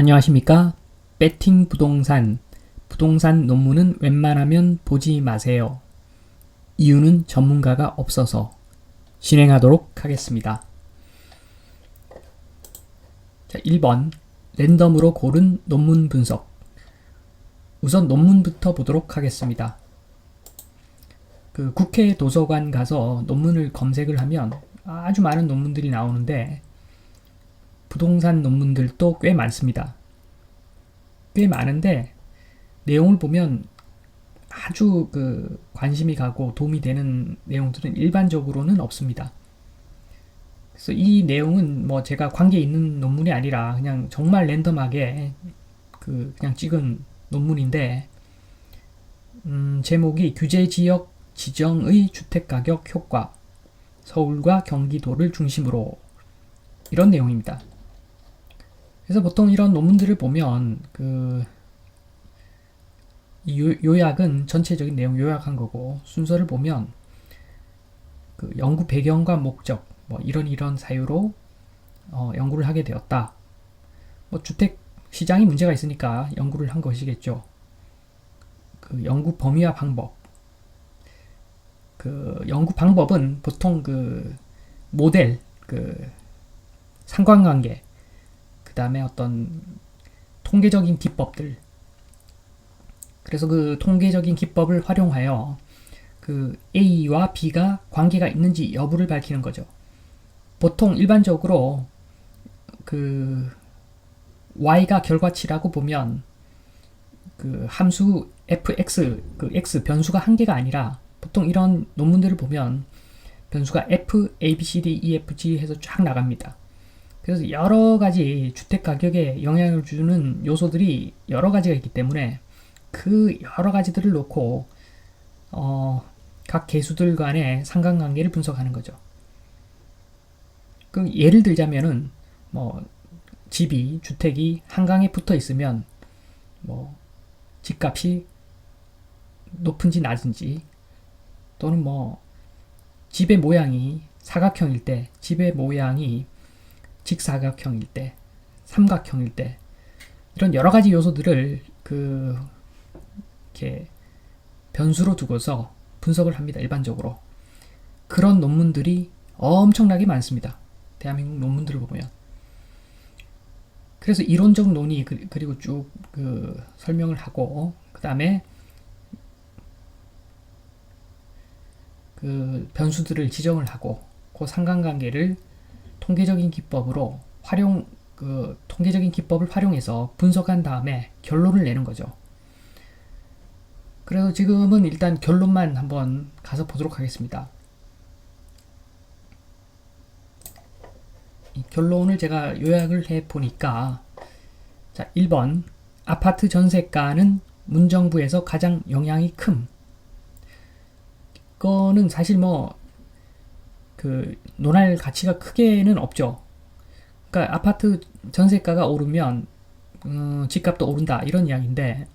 안녕하십니까? 배팅 부동산. 부동산 논문은 웬만하면 보지 마세요. 이유는 전문가가 없어서 진행하도록 하겠습니다. 자, 1번. 랜덤으로 고른 논문 분석. 우선 논문부터 보도록 하겠습니다. 그 국회 도서관 가서 논문을 검색을 하면 아주 많은 논문들이 나오는데 부동산 논문들도 꽤 많습니다. 꽤 많은데 내용을 보면 아주 그 관심이 가고 도움이 되는 내용들은 일반적으로는 없습니다. 그래서 이 내용은 뭐 제가 관계 있는 논문이 아니라 그냥 정말 랜덤하게 그 그냥 찍은 논문인데 음, 제목이 규제 지역 지정의 주택 가격 효과 서울과 경기도를 중심으로 이런 내용입니다. 그래서 보통 이런 논문들을 보면 그 요, 요약은 전체적인 내용 요약한 거고 순서를 보면 그 연구 배경과 목적 뭐 이런 이런 사유로 어, 연구를 하게 되었다. 뭐 주택 시장이 문제가 있으니까 연구를 한 것이겠죠. 그 연구 범위와 방법. 그 연구 방법은 보통 그 모델, 그 상관관계, 그 다음에 어떤 통계적인 기법들. 그래서 그 통계적인 기법을 활용하여 그 A와 B가 관계가 있는지 여부를 밝히는 거죠. 보통 일반적으로 그 y가 결과치라고 보면 그 함수 fx 그 x 변수가 한 개가 아니라 보통 이런 논문들을 보면 변수가 f, a, b, c, d, e, f, g 해서 쫙 나갑니다. 그래서 여러 가지 주택 가격에 영향을 주는 요소들이 여러 가지가 있기 때문에 그 여러 가지들을 놓고 어, 각 개수들 간의 상관관계를 분석하는 거죠. 그 예를 들자면은 뭐 집이 주택이 한강에 붙어 있으면 뭐 집값이 높은지 낮은지 또는 뭐 집의 모양이 사각형일 때 집의 모양이 직사각형일 때 삼각형일 때 이런 여러 가지 요소들을 그 이렇게 변수로 두고서 분석을 합니다 일반적으로. 그런 논문들이 엄청나게 많습니다. 대한민국 논문들을 보면. 그래서 이론적 논의 그, 그리고 쭉 그 설명을 하고 그 다음에 그 변수들을 지정을 하고 그 상관관계를 통계적인 기법으로 활용 그 통계적인 기법을 활용해서 분석한 다음에 결론을 내는 거죠. 그래서 지금은 일단 결론만 한번 가서 보도록 하겠습니다. 결론을 제가 요약을 해 보니까 자, 1번 아파트 전세가는 문정부에서 가장 영향이 큼. 거는 사실 뭐 그 논할 가치가 크게는 없죠. 그러니까 아파트 전세가가 오르면 음, 집값도 오른다 이런 이야기인데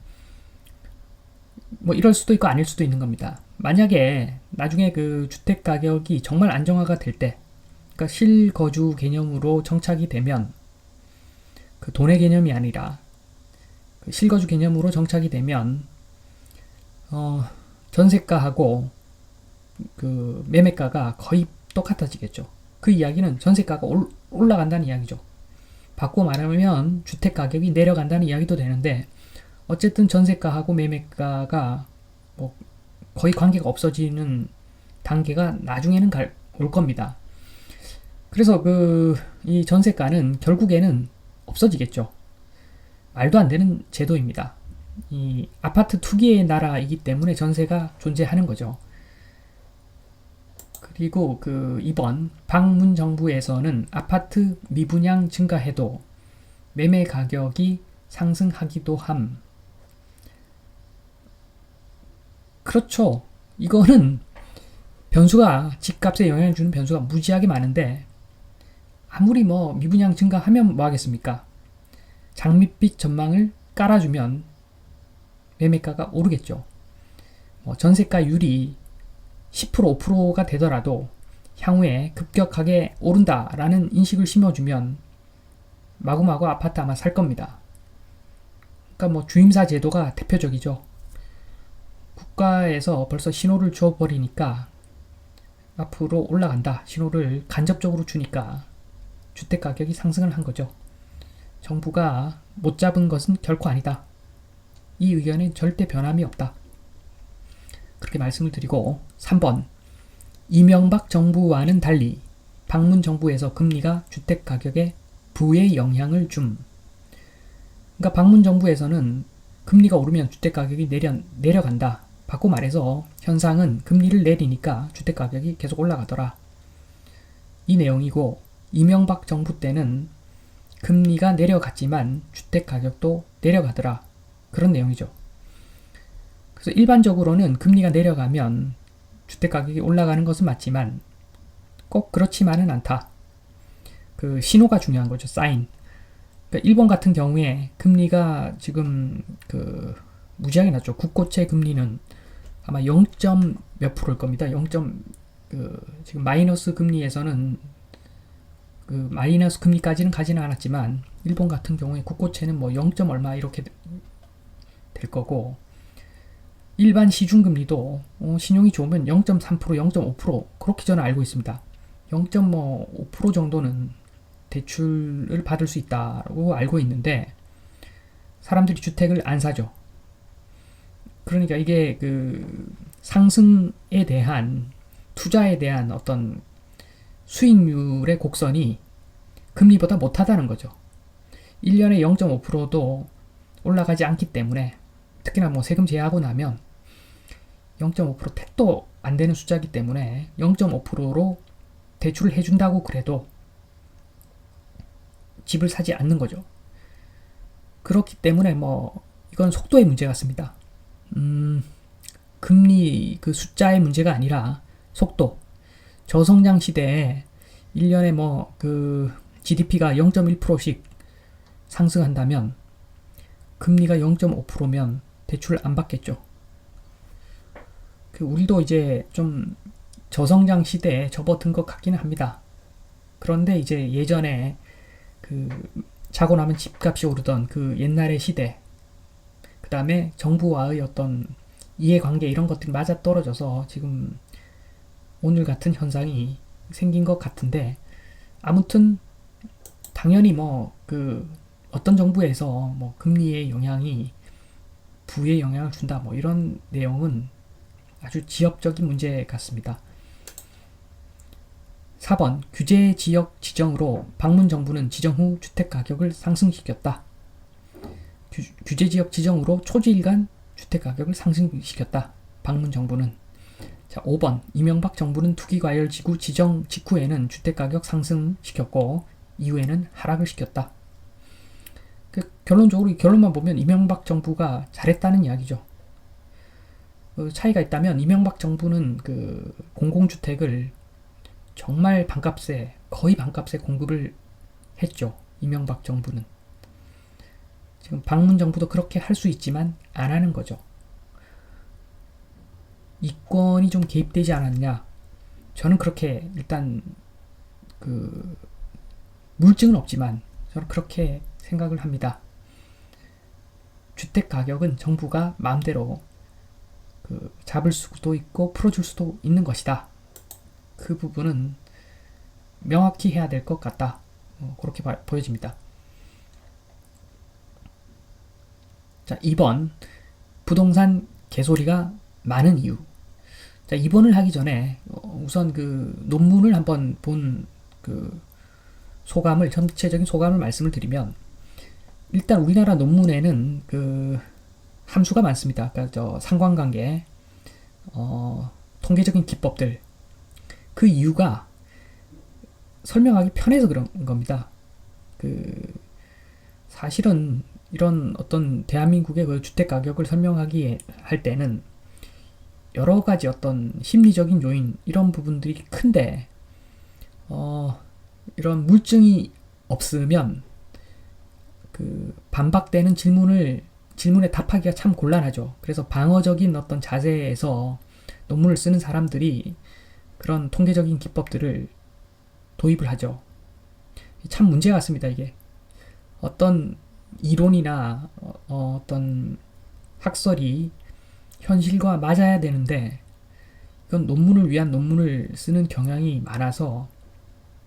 뭐 이럴 수도 있고 아닐 수도 있는 겁니다. 만약에 나중에 그 주택 가격이 정말 안정화가 될 때 그러니까 실거주 개념으로 정착이 되면 그 돈의 개념이 아니라 그 실거주 개념으로 정착이 되면 어, 전세가하고 그 매매가가 거의 똑같아지겠죠. 그 이야기는 전세가가 올, 올라간다는 이야기죠. 바꿔 말하면 주택 가격이 내려간다는 이야기도 되는데 어쨌든 전세가하고 매매가가 뭐 거의 관계가 없어지는 단계가 나중에는 갈, 올 겁니다. 그래서 그 이 전세가는 결국에는 없어지겠죠. 말도 안 되는 제도입니다. 이 아파트 투기의 나라이기 때문에 전세가 존재하는 거죠. 그리고 그 이번 방문 정부에서는 아파트 미분양 증가해도 매매 가격이 상승하기도 함. 그렇죠. 이거는 변수가 집값에 영향을 주는 변수가 무지하게 많은데 아무리 뭐 미분양 증가하면 뭐 하겠습니까? 장밋빛 전망을 깔아주면 매매가가 오르겠죠. 뭐 전세가율이 10% 5%가 되더라도 향후에 급격하게 오른다라는 인식을 심어주면 마구마구 아파트 아마 살 겁니다. 그러니까 뭐 주임사 제도가 대표적이죠. 국가에서 벌써 신호를 줘버리니까 앞으로 올라간다. 신호를 간접적으로 주니까 주택 가격이 상승을 한 거죠. 정부가 못 잡은 것은 결코 아니다. 이 의견엔 절대 변함이 없다. 그렇게 말씀을 드리고 3번 이명박 정부와는 달리 방문 정부에서 금리가 주택 가격에 부의 영향을 줌. 그러니까 방문 정부에서는 금리가 오르면 주택 가격이 내려 내려간다. 바꿔 말해서 현상은 금리를 내리니까 주택 가격이 계속 올라가더라. 이 내용이고 이명박 정부 때는 금리가 내려갔지만 주택 가격도 내려가더라. 그런 내용이죠. 그래서 일반적으로는 금리가 내려가면 주택 가격이 올라가는 것은 맞지만 꼭 그렇지만은 않다. 그 신호가 중요한 거죠. 사인. 그러니까 일본 같은 경우에 금리가 지금 그 무지하게 낮죠. 국고채 금리는 아마 0. 몇 프로일 겁니다. 0. 그 지금 마이너스 금리에서는 그 마이너스 금리까지는 가지는 않았지만 일본 같은 경우에 국고채는 뭐 0. 얼마 이렇게 될 거고 일반 시중 금리도 어, 신용이 좋으면 0.3% 0.5% 그렇게 저는 알고 있습니다. 0.5% 정도는 대출을 받을 수 있다고 알고 있는데 사람들이 주택을 안 사죠. 그러니까 이게 그 상승에 대한 투자에 대한 어떤 수익률의 곡선이 금리보다 못하다는 거죠. 1년에 0.5%도 올라가지 않기 때문에 특히나 뭐 세금 제하고 나면 0.5% 택도 안 되는 숫자이기 때문에 0.5%로 대출을 해준다고 그래도 집을 사지 않는 거죠. 그렇기 때문에 뭐 이건 속도의 문제 같습니다. 음, 금리 그 숫자의 문제가 아니라 속도. 저성장 시대에 1년에 뭐 그 GDP가 0.1%씩 상승한다면 금리가 0.5%면 대출 안 받겠죠. 그 우리도 이제 좀 저성장 시대에 접어든 것 같기는 합니다. 그런데 이제 예전에 그 자고 나면 집값이 오르던 그 옛날의 시대, 그 다음에 정부와의 어떤 이해관계 이런 것들이 맞아 떨어져서 지금 오늘 같은 현상이 생긴 것 같은데 아무튼 당연히 뭐 그 어떤 정부에서 뭐 금리의 영향이 부의 영향을 준다 뭐 이런 내용은 아주 지역적인 문제 같습니다. 4번 규제 지역 지정으로 방문 정부는 지정 후 주택 가격을 상승시켰다. 규, 제 지역 지정으로 초지일간 주택 가격을 상승시켰다. 방문 정부는 자 5번 이명박 정부는 투기 과열 지구 지정 직후에는 주택 가격 상승시켰고 이후에는 하락을 시켰다. 그 결론적으로 결론만 보면 이명박 정부가 잘했다는 이야기죠. 그 차이가 있다면 이명박 정부는 그 공공주택을 정말 반값에 거의 반값에 공급을 했죠. 이명박 정부는. 지금 방문 정부도 그렇게 할 수 있지만 안 하는 거죠. 이권이 좀 개입되지 않았냐? 저는 그렇게 일단 그 물증은 없지만 저는 그렇게 생각을 합니다. 주택 가격은 정부가 마음대로 그 잡을 수도 있고 풀어줄 수도 있는 것이다. 그 부분은 명확히 해야 될 것 같다. 어, 그렇게 바, 보여집니다. 자, 2번. 부동산 개소리가 많은 이유. 자, 2번을 하기 전에 어, 우선 그 논문을 한번 본 그 소감을, 전체적인 소감을 말씀을 드리면 일단 우리나라 논문에는 그 함수가 많습니다. 그러니까 저 상관관계, 어, 통계적인 기법들, 그 이유가 설명하기 편해서 그런 겁니다. 그 사실은 이런 어떤 대한민국의 그 주택 가격을 설명하기 할 때는 여러 가지 어떤 심리적인 요인 이런 부분들이 큰데 어 이런 물증이 없으면 그 반박되는 질문을 질문에 답하기가 참 곤란하죠. 그래서 방어적인 어떤 자세에서 논문을 쓰는 사람들이 그런 통계적인 기법들을 도입을 하죠. 참 문제 같습니다, 이게. 어떤 이론이나 어, 어, 어떤 학설이 현실과 맞아야 되는데 이건 논문을 위한 논문을 쓰는 경향이 많아서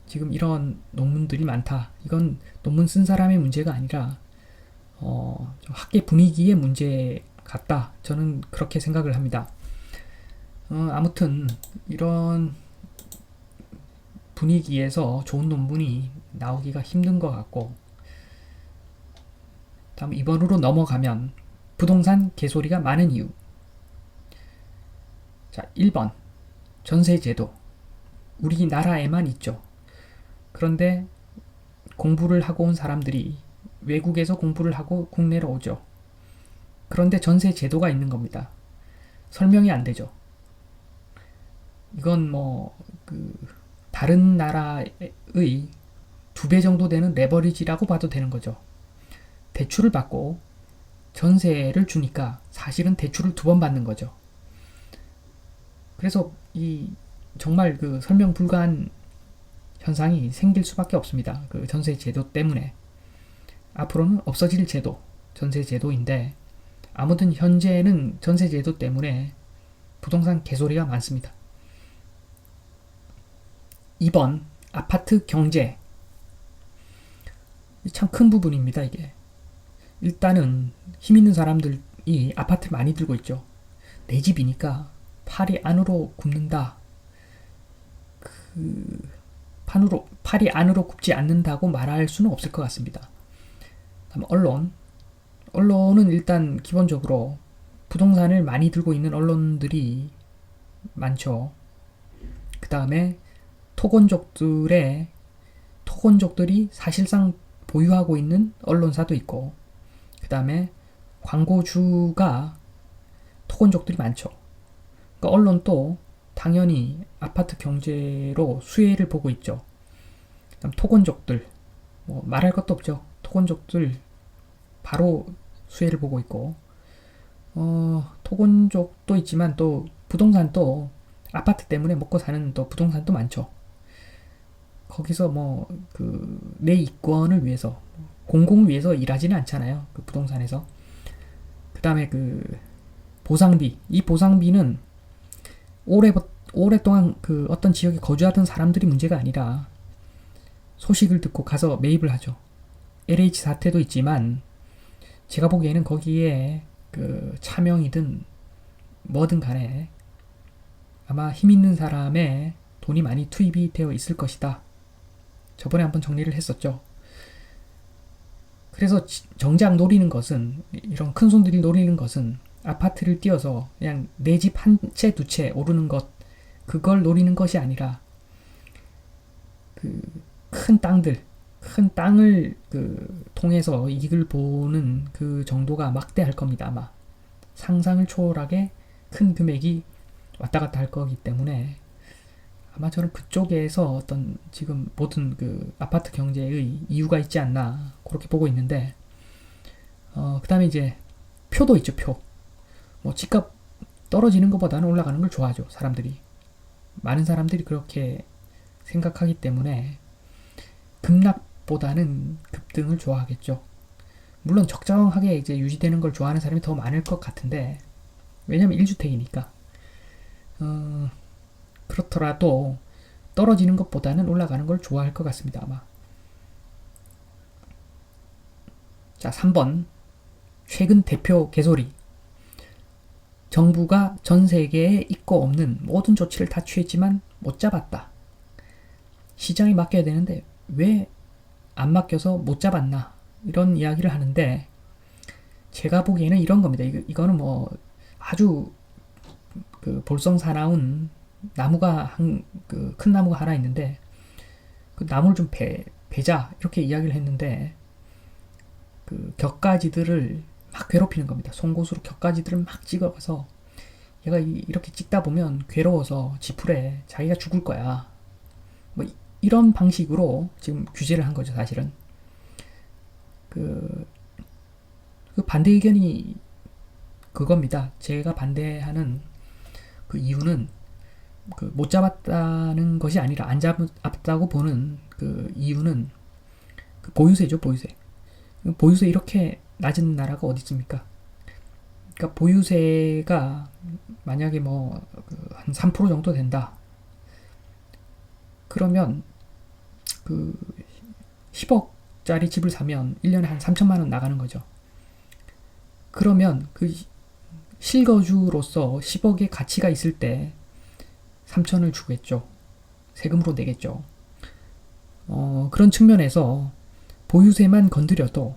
지금 이런 논문들이 많다. 이건 논문 쓴 사람의 문제가 아니라 어, 좀 학계 분위기의 문제 같다. 저는 그렇게 생각을 합니다. 어, 아무튼 이런 분위기에서 좋은 논문이 나오기가 힘든 것 같고 다음 2번으로 넘어가면 부동산 개소리가 많은 이유 자 1번 전세제도 우리나라에만 있죠 그런데 공부를 하고 온 사람들이 외국에서 공부를 하고 국내로 오죠 그런데 전세 제도가 있는 겁니다 설명이 안 되죠 이건 뭐 그 다른 나라의 두 배 정도 되는 레버리지라고 봐도 되는 거죠. 대출을 받고 전세를 주니까 사실은 대출을 두 번 받는 거죠. 그래서 이 정말 그 설명 불가한 현상이 생길 수밖에 없습니다. 그 전세 제도 때문에. 앞으로는 없어질 제도, 전세 제도인데 아무튼 현재는 전세 제도 때문에 부동산 개소리가 많습니다. 2번 아파트 경제. 참 큰 부분입니다 이게. 일단은 힘 있는 사람들이 아파트를 많이 들고 있죠. 내 집이니까 팔이 안으로 굽는다. 그 판으로 팔이 안으로 굽지 않는다고 말할 수는 없을 것 같습니다 다음 언론 언론은 일단 기본적으로 부동산을 많이 들고 있는 언론들이 많죠 그 다음에 토건족들의 토건족들이 사실상 보유하고 있는 언론사도 있고 그 다음에 광고주가 토건족들이 많죠. 그러니까 언론도 당연히 아파트 경제로 수혜를 보고 있죠. 그다음 토건족들 뭐 말할 것도 없죠. 토건족들 바로 수혜를 보고 있고 어, 토건족도 있지만 또 부동산도 아파트 때문에 먹고 사는 또 부동산도 많죠. 거기서 뭐 그 내 이권을 위해서 공공을 위해서 일하지는 않잖아요. 그 부동산에서. 그 다음에 그 보상비. 이 보상비는 오래 오랫동안 그 어떤 지역에 거주하던 사람들이 문제가 아니라 소식을 듣고 가서 매입을 하죠. LH 사태도 있지만 제가 보기에는 거기에 그 차명이든 뭐든 간에 아마 힘 있는 사람의 돈이 많이 투입이 되어 있을 것이다. 저번에 한번 정리를 했었죠. 그래서 정작 노리는 것은 이런 큰 손들이 노리는 것은 아파트를 띄어서 그냥 내 집 한 채두채 오르는 것 그걸 노리는 것이 아니라 그 큰 땅들 큰 땅을 그 통해서 이익을 보는 그 정도가 막대할 겁니다 아마 상상을 초월하게 큰 금액이 왔다 갔다 할 거기 때문에 아마 저는 그쪽에서 어떤 지금 모든 그 아파트 경제의 이유가 있지 않나 그렇게 보고 있는데 어, 그 다음에 이제 표도 있죠 표. 뭐 집값 떨어지는 것보다는 올라가는 걸 좋아하죠 사람들이. 많은 사람들이 그렇게 생각하기 때문에 급락보다는 급등을 좋아하겠죠. 물론 적정하게 이제 유지되는 걸 좋아하는 사람이 더 많을 것 같은데 왜냐면 1주택이니까 어, 그렇더라도 떨어지는 것보다는 올라가는 걸 좋아할 것 같습니다, 아마. 자, 3번. 최근 대표 개소리. 정부가 전 세계에 있고 없는 모든 조치를 다 취했지만 못 잡았다. 시장에 맡겨야 되는데 왜 안 맡겨서 못 잡았나? 이런 이야기를 하는데 제가 보기에는 이런 겁니다. 이거, 이거는 뭐 아주 그 볼썽사나운 나무가 한그큰 나무가 하나 있는데 그 나무를 좀 배, 베자 이렇게 이야기를 했는데 그 격가지들을 막 괴롭히는 겁니다. 송곳으로 격가지들을 막 찍어가서 얘가 이, 이렇게 찍다 보면 괴로워서 지풀에 자기가 죽을 거야. 뭐 이, 런 방식으로 지금 규제를 한 거죠, 사실은. 그, 그 반대 의견이 그겁니다. 제가 반대하는 그 이유는 그 못 잡았다는 것이 아니라 안 잡았다고 보는 그 이유는 그 보유세죠 보유세 보유세 이렇게 낮은 나라가 어디 있습니까? 그러니까 보유세가 만약에 뭐 한 3% 정도 된다. 그러면 그 10억짜리 집을 사면 1년에 한 3천만 원 나가는 거죠. 그러면 그 실거주로서 10억의 가치가 있을 때 3천을 주겠죠. 세금으로 내겠죠. 어, 그런 측면에서 보유세만 건드려도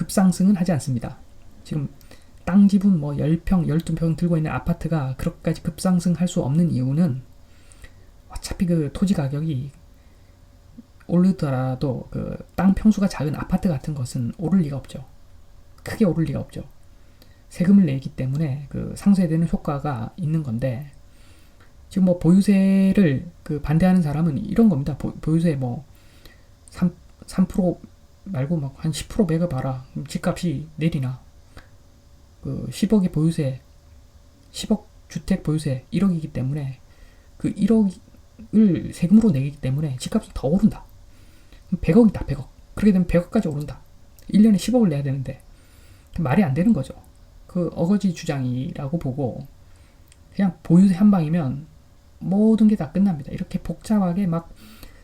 급상승은 하지 않습니다. 지금 땅 지분 뭐 10평, 12평 들고 있는 아파트가 그렇게까지 급상승할 수 없는 이유는 어차피 그 토지 가격이 오르더라도 그 땅 평수가 작은 아파트 같은 것은 오를 리가 없죠. 크게 오를 리가 없죠. 세금을 내기 때문에 그 상쇄되는 효과가 있는 건데 지금 뭐 보유세를 그 반대하는 사람은 이런 겁니다. 보, 보유세 뭐 3, 3% 말고 막 한 10% 매겨봐라. 집값이 내리나. 그 10억의 보유세, 10억 주택 보유세 1억이기 때문에 그 1억을 세금으로 내기 때문에 집값이 더 오른다. 100억이다, 100억. 그렇게 되면 100억까지 오른다. 1년에 10억을 내야 되는데 말이 안 되는 거죠. 그 어거지 주장이라고 보고 그냥 보유세 한 방이면 모든 게 다 끝납니다. 이렇게 복잡하게 막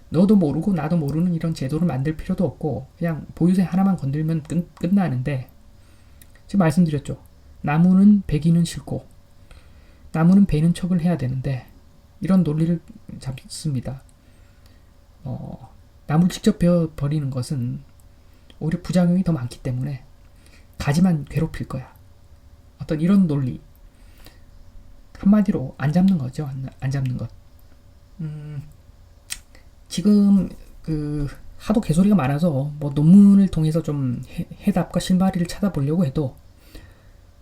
너도 모르고 나도 모르는 이런 제도를 만들 필요도 없고 그냥 보유세 하나만 건들면 끝, 끝나는데 지금 말씀드렸죠. 나무는 베기는 싫고 나무는 베는 척을 해야 되는데 이런 논리를 잡습니다. 어, 나무를 직접 베어 버리는 것은 오히려 부작용이 더 많기 때문에 가지만 괴롭힐 거야. 어떤 이런 논리 한마디로 안 잡는 거죠. 안, 안 잡는 것. 음, 지금 그 하도 개소리가 많아서 뭐 논문을 통해서 좀 해, 해답과 실마리를 찾아보려고 해도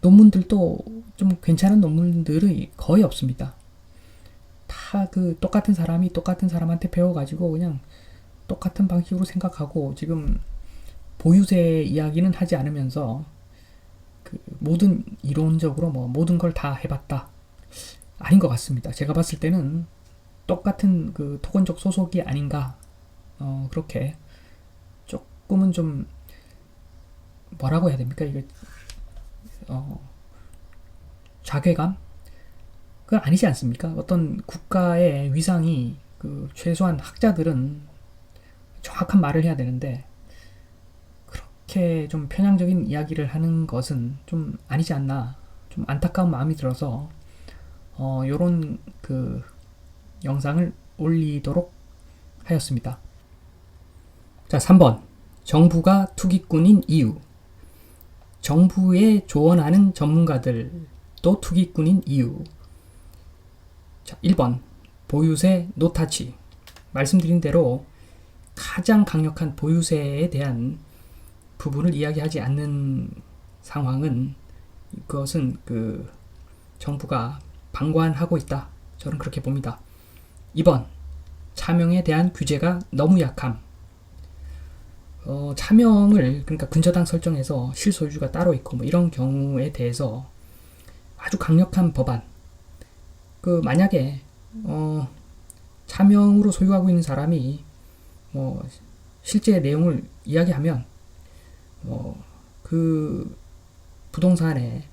논문들도 좀 괜찮은 논문들이 거의 없습니다. 다 그 똑같은 사람이 똑같은 사람한테 배워가지고 그냥 똑같은 방식으로 생각하고 지금 보유세 이야기는 하지 않으면서 그 모든 이론적으로 뭐 모든 걸 다 해봤다 아닌 것 같습니다. 제가 봤을 때는 똑같은 그 토건적 소속이 아닌가. 어, 그렇게 조금은 좀 뭐라고 해야 됩니까? 이게 어, 자괴감? 그건 아니지 않습니까? 어떤 국가의 위상이 그 최소한 학자들은 정확한 말을 해야 되는데 그렇게 좀 편향적인 이야기를 하는 것은 좀 아니지 않나. 좀 안타까운 마음이 들어서 어 요런 그 영상을 올리도록 하였습니다. 자, 3번. 정부가 투기꾼인 이유. 정부에 조언하는 전문가들도 투기꾼인 이유. 자, 1번. 보유세 노타치. 말씀드린 대로 가장 강력한 보유세에 대한 부분을 이야기하지 않는 상황은 이것은 그 정부가 방관하고 있다. 저는 그렇게 봅니다. 2번. 차명에 대한 규제가 너무 약함. 어, 차명을 그러니까 근저당 설정해서 실소유주가 따로 있고 뭐 이런 경우에 대해서 아주 강력한 법안. 그 만약에 어, 차명으로 소유하고 있는 사람이 뭐 실제 내용을 이야기하면 뭐그 부동산에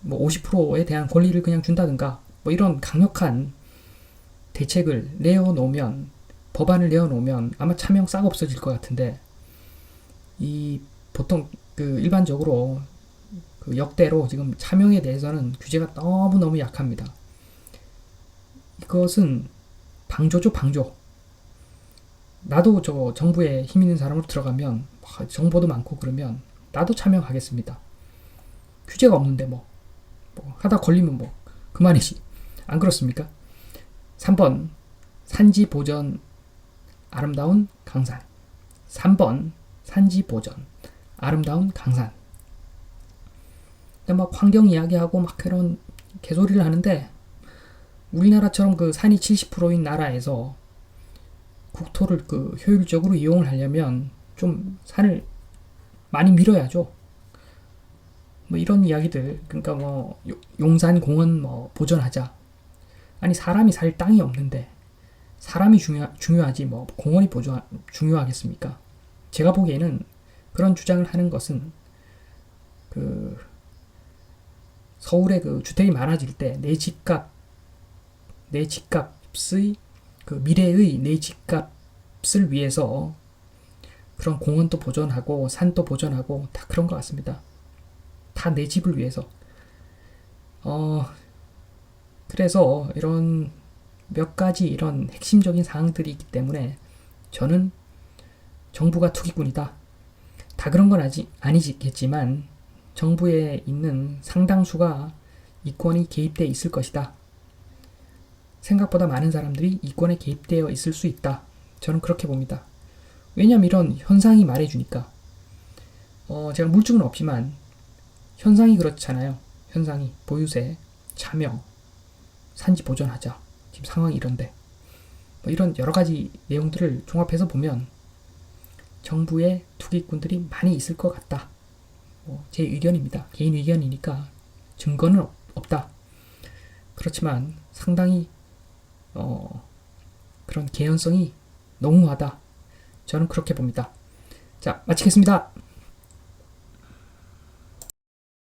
뭐 50%에 대한 권리를 그냥 준다든가 뭐 이런 강력한 대책을 내어놓으면 법안을 내어놓으면 아마 차명 싹 없어질 것 같은데 이 보통 그 일반적으로 그 역대로 지금 차명에 대해서는 규제가 너무 너무 약합니다. 이것은 방조죠 방조. 나도 저 정부에 힘 있는 사람으로 들어가면 정보도 많고 그러면 나도 참여하겠습니다. 규제가 없는데 뭐, 뭐 하다 걸리면 뭐 그만이지. 안 그렇습니까? 3번 산지 보전 아름다운 강산. 3번 산지 보전 아름다운 강산. 막 환경 이야기하고 막 그런 개소리를 하는데 우리나라처럼 그 산이 70%인 나라에서 국토를 그 효율적으로 이용을 하려면 좀 산을 많이 밀어야죠. 뭐 이런 이야기들. 그러니까 뭐 용산 공원 뭐 보존하자 아니 사람이 살 땅이 없는데 사람이 중요 중요하지 뭐 공원이 보존 중요하겠습니까? 제가 보기에는 그런 주장을 하는 것은 그 서울에 그 주택이 많아질 때 내 집값 내 집값의 그 미래의 내 집값을 위해서 그런 공원도 보존하고 산도 보존하고 다 그런 것 같습니다. 다 내 집을 위해서. 어 그래서 이런 몇 가지 이런 핵심적인 사항들이 있기 때문에 저는 정부가 투기꾼이다. 다 그런 건 아직 아니겠지만 정부에 있는 상당수가 이권이 개입돼 있을 것이다. 생각보다 많은 사람들이 이권에 개입되어 있을 수 있다. 저는 그렇게 봅니다. 왜냐면 이런 현상이 말해주니까. 어, 제가 물증은 없지만 현상이 그렇잖아요. 현상이 보유세, 차명, 산지 보존하자. 지금 상황이 이런데. 뭐 이런 여러 가지 내용들을 종합해서 보면 정부의 투기꾼들이 많이 있을 것 같다. 뭐 제 의견입니다. 개인 의견이니까 증거는 없, 없다. 그렇지만 상당히 어, 그런 개연성이 농후하다. 저는 그렇게 봅니다. 자, 마치겠습니다.